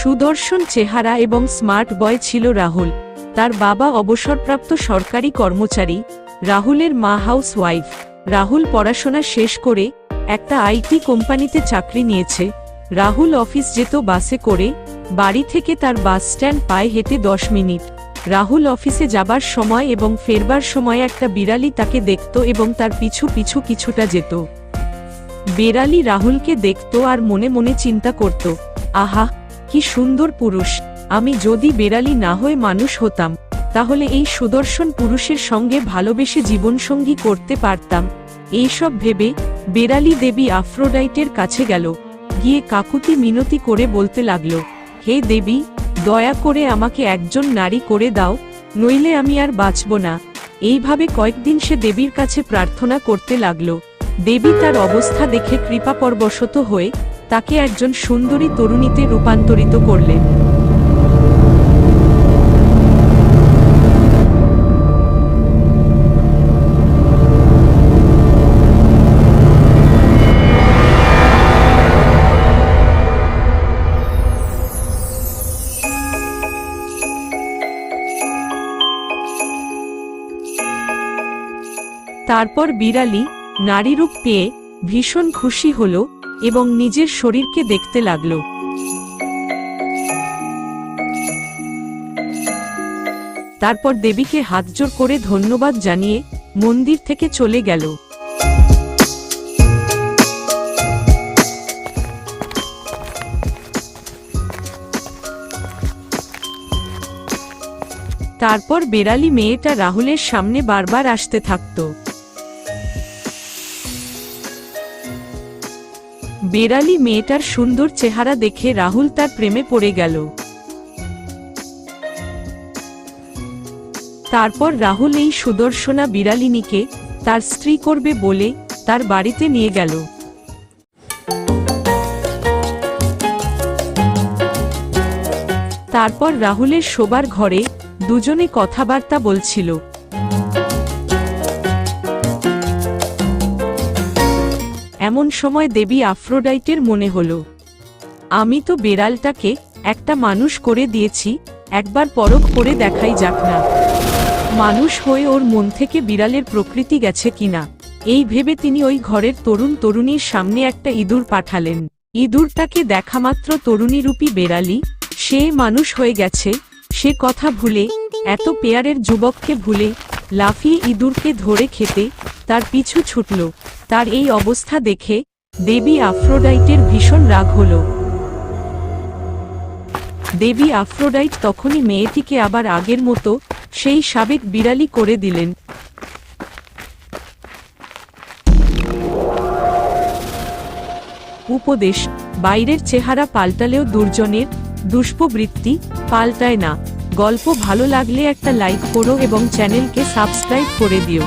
সুদর্শন চেহারা এবং smart boy ছিল রাহুল। তার বাবা অবসরপ্রাপ্ত সরকারি কর্মচারী, রাহুলের মা হাউস ওয়াইফ রাহুল পড়াশোনা শেষ করে একটা আইটি কোম্পানিতে চাকরি নিয়েছে। রাহুল অফিস যেত বাসে করে, বাড়ি থেকে তার বাস স্ট্যান্ড পায়ে হেঁটে দশ মিনিট। রাহুল অফিসে যাবার সময় এবং ফেরবার সময় একটা বিড়ালি তাকে দেখত এবং তার পিছু পিছু কিছুটা যেত। বেড়ালি রাহুলকে দেখত আর মনে মনে চিন্তা করত, আহা কি সুন্দর পুরুষ। আমি যদি বেড়ালি না হয়ে মানুষ হতাম, তাহলে এই সুদর্শন পুরুষের সঙ্গে ভালোবেসে জীবনসঙ্গী করতে পারতাম। এইসব ভেবে বেড়ালি দেবী আফ্রোডাইটের কাছে গেল, গিয়ে কাকুতি মিনতি করে বলতে লাগল, হে দেবী, দয়া করে আমাকে একজন নারী করে দাও, নইলে আমি আর বাঁচব না। এইভাবে কয়েকদিন সে দেবীর কাছে প্রার্থনা করতে লাগল। দেবী তার অবস্থা দেখে কৃপাপরবশত হয়ে তাকে একজন সুন্দরী তরুণীতে রূপান্তরিত করলেন তারপর বিড়ালি নারীরূপ পেয়ে ভীষণ খুশি হল এবং নিজের শরীরকে দেখতে লাগল। তারপর দেবীকে হাতজোড় করে ধন্যবাদ জানিয়ে মন্দির থেকে চলে গেল। তারপর বেড়ালি মেয়েটা রাহুলের সামনে বারবার আসতে থাকত। বেড়ালি মেয়েটার সুন্দর চেহারা দেখে রাহুল তার প্রেমে পড়ে গেল। তারপর রাহুল এই সুদর্শনা বিড়ালিনীকে তার স্ত্রী করবে বলে তার বাড়িতে নিয়ে গেল। তারপর রাহুলের শোবার ঘরে দুজনে কথাবার্তা বলছিল। এমন সময় দেবী আফ্রোডাইটের মনে হল। আমি তো বেড়ালটাকে একটা মানুষ করে দিয়েছি, একবার পরখ করে দেখাই যাক না। মানুষ হয়ে ওর মন থেকে বিড়ালের প্রকৃতি গেছে কিনা এই ভেবে তিনি ওই ঘরের তরুণ তরুণীর সামনে একটা ইঁদুর পাঠালেন। ইঁদুরটাকে দেখামাত্র তরুণীরূপী বেড়ালি, সে মানুষ হয়ে গেছে, সে কথা ভুলে, এত পেয়ারের যুবককে ভুলে, লাফিয়ে ইঁদুরকে ধরে খেতে, তার পিছু ছুটল। তার এই অবস্থা দেখে দেবী আফ্রোডাইটের ভীষণ রাগ হল। দেবী আফ্রোডাইট তখনই মেয়েটিকে আবার আগের মতো সেই সাবেক বিড়ালি করে দিলেন। উপদেশ, বাইরের চেহারা পাল্টালেও দুর্জনের দুষ্পবৃত্তি পাল্টায় না। গল্প ভালো লাগলে একটা লাইক করো এবং চ্যানেলকে সাবস্ক্রাইব করে দিও।